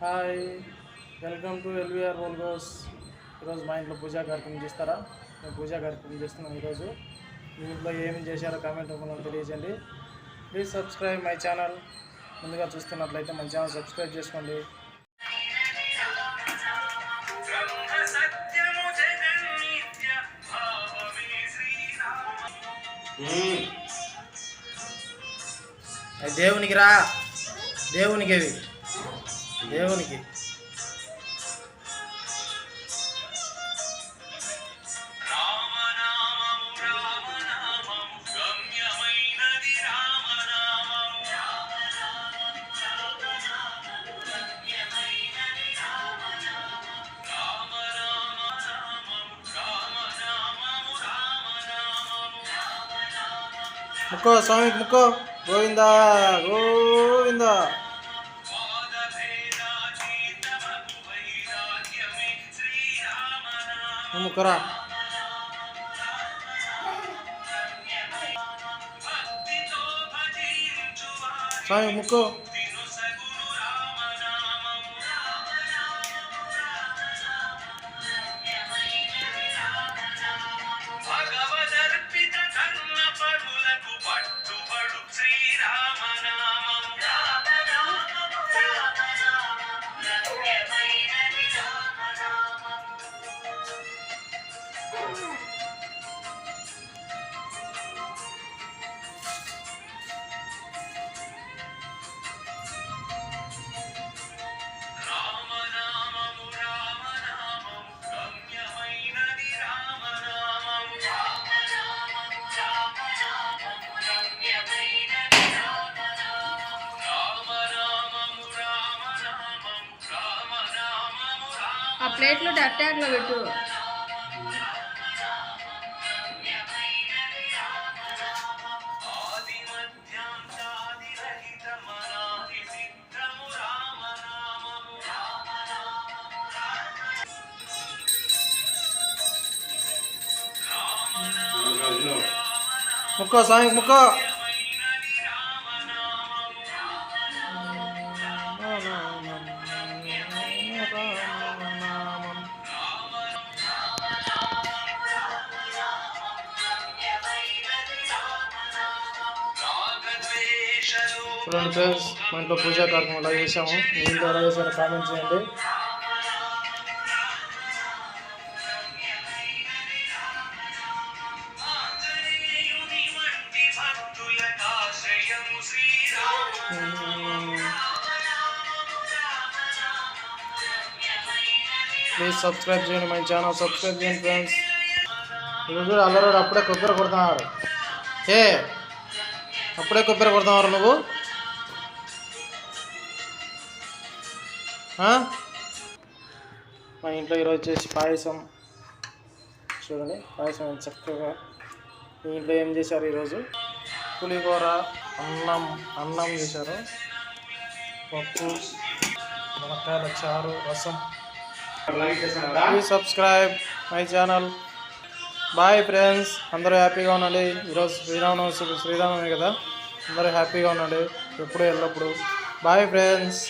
Hi welcome to LVR రోల్గోస్ ఈరోజు మా ఇంట్లో పూజా కార్యక్రమం చేస్తారా? మేము పూజా కార్యక్రమం చేస్తున్నాం ఈరోజు. మీ ఇంట్లో ఏమి చేశారో కామెంట్ రూపంలో తెలియజేయండి. ప్లీజ్ సబ్స్క్రైబ్ మై ఛానల్ ముందుగా చూస్తున్నట్లయితే మన ఛానల్ సబ్స్క్రైబ్ చేసుకోండి. దేవునికి రా. దేవునికి అవి. దేవునికి. ముక్కో స్వామికి ముక్కో. గోవింద గోవింద. ముక్కరా స్వామి ముక్కు. ఆ ప్లేట్లో డక్ పెట్టు. ముక్క సాయం ముక్క. చూడండి ఫ్రెండ్స్ మా ఇంట్లో పూజా కార్యక్రమం ఎలా చేసాము మీ ఇంట్లో ఎలా చేశారో కామెంట్ చేయండి. ప్లీజ్ సబ్స్క్రైబ్ చేయండి మై ఛానల్ సబ్స్క్రైబ్ చేయండి ఫ్రెండ్స్ ఈరోజు అల్లరోడు అప్పుడే కొబ్బరి కొడుతున్నారు. ఏ అప్పుడే కొబ్బరి కొడతావారు నువ్వు. మా ఇంట్లో ఈరోజు వచ్చేసి పాయసం. చూడండి పాయసం చక్కగా. మీ ఇంట్లో ఏం చేశారు ఈరోజు? పులిహోర అన్నం అన్నం చేశారు. పప్పు మునక్కాయల చారు రసం. Please subscribe my channel bye friends అందరూ హ్యాపీగా ఉండండి. ఈరోజు శ్రీరామనవమి శ్రీరామనవమి కదా? అందరూ హ్యాపీగా ఉండండి ఎప్పుడు ఎల్లప్పుడు. Bye friends.